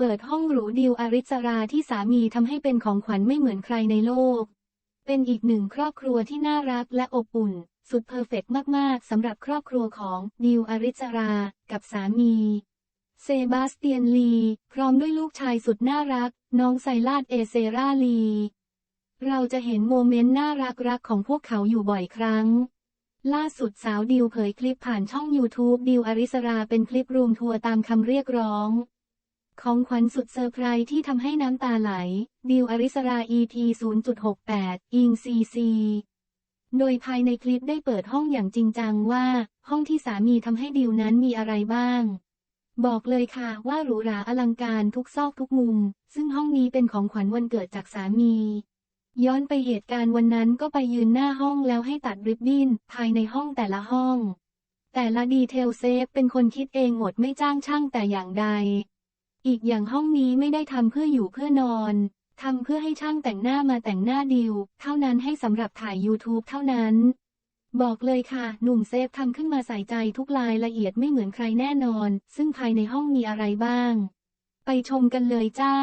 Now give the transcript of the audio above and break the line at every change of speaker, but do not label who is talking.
เปิดห้องหรูดิวอริสราที่สามีทำให้เป็นของขวัญไม่เหมือนใครในโลก เป็นอีกหนึ่งครอบครัวที่น่ารักและอบอุ่น สุดเพอร์เฟกต์มาก ๆ สำหรับครอบครัวของดิวอริสรา กับสามี เซบาสเตียนลี พร้อมด้วยลูกชายสุดน่ารัก น้องไซลาดเอเซราลี เราจะเห็นโมเมนต์น่ารักรัก ๆ ของพวกเขาอยู่บ่อยครั้งล่าสุดสาวดิวเผยคลิปผ่านช่อง YouTube ดิวอริสราเป็นคลิปรวมทัวร์ตามคำเรียกร้อง ของขวัญสุดเซอร์ไพรส์ที่ทำให้น้ำตาไหล ดิวอริสรา EP 0.68 อิงซีซีโดยภายในคลิปได้เปิดห้องอย่างจริงจังว่า ห้องที่สามีทำให้ดิวนั้นมีอะไรบ้าง บอกเลยค่ะว่าหรูหราอลังการทุกซอกทุกมุม ซึ่งห้องนี้เป็นของขวัญวันเกิดจากสามี ย้อนไปเหตุการณ์วันนั้นก็ไปยืนหน้าห้องแล้วให้ตัดริบบิ้นภายในห้องแต่ละห้อง แต่ละดีเทลเซฟเป็นคนคิดเองหมดไม่จ้างช่างแต่อย่างใด อีกอย่างห้องนี้ไม่ได้ทำเพื่ออยู่เพื่อนอนทำเพื่อให้ช่างแต่งหน้ามาแต่งหน้าดิว เท่านั้นให้สำหรับถ่าย YouTube เท่านั้น บอกเลยค่ะ หนุ่มเซฟทำขึ้นมาใส่ใจทุกรายละเอียดไม่เหมือนใครแน่นอน ซึ่งภายในห้องมีอะไรบ้าง ไปชมกันเลยจ้า